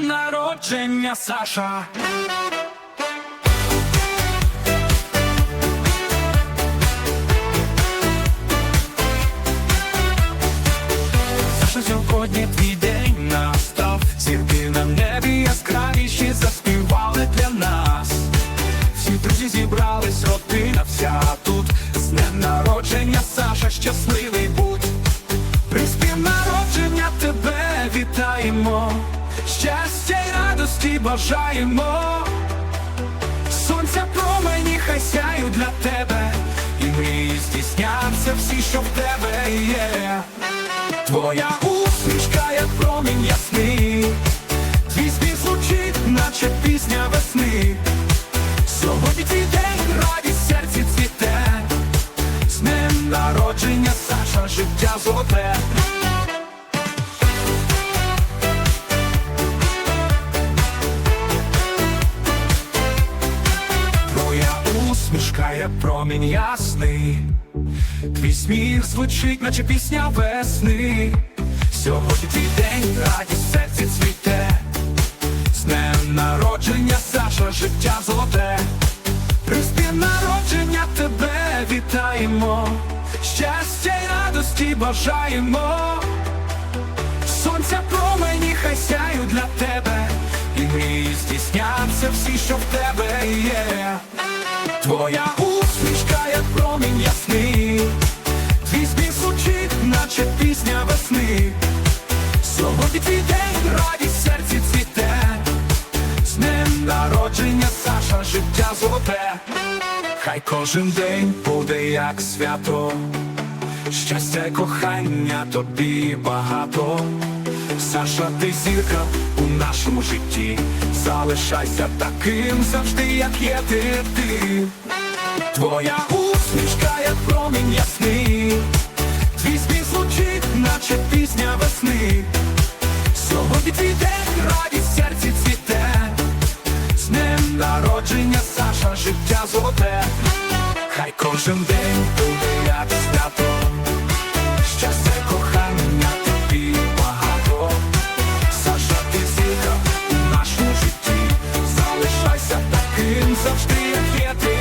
народження, Саша. Саша, сьогодні твій день настав. Зірки на небі яскравіші заспівали для нас. Всі друзі зібрались, родина вся тут. З днем народження, Саша, щасливий Щастя й радості бажаємо. Сонця промені хай сяють для тебе. І мрії здійсняться всі, що в тебе є. Твоя усмішка, як промінь ясний, твій спів звучить, наче пісня весни. Сьогодні твій день, радість серці цвіте, з днем народження, Саша, життя золоте. Усмішка, промінь ясний. Твій сміх звучить, наче пісня весни. Сьогодні твій день, радість серці цвіте. З днем народження, Саша, життя золоте. При народження тебе вітаємо. Щастя й радості бажаємо. Сонця промені хай сяють для тебе. І мрії здійсняться всі, що в тебе є. Твоя усмішка, як промінь ясний, твій спів звучить, наче пісня весни. Сьогодні твій день, радість серці цвіте, з днем народження, Саша, життя золоте. Хай кожен день буде як свято, щастя кохання тобі багато. Саша, ти зірка у нашому житті, залишайся таким завжди, як є ти, ти. Твоя усмішка, як промінь ясний, твій спів звучить, наче пісня весни. Сьогодні твій день, радість серці цвіте, з днем народження, Саша, життя золоте. Хай кожен день нашому житті, залишайся таким завжди, як є ти.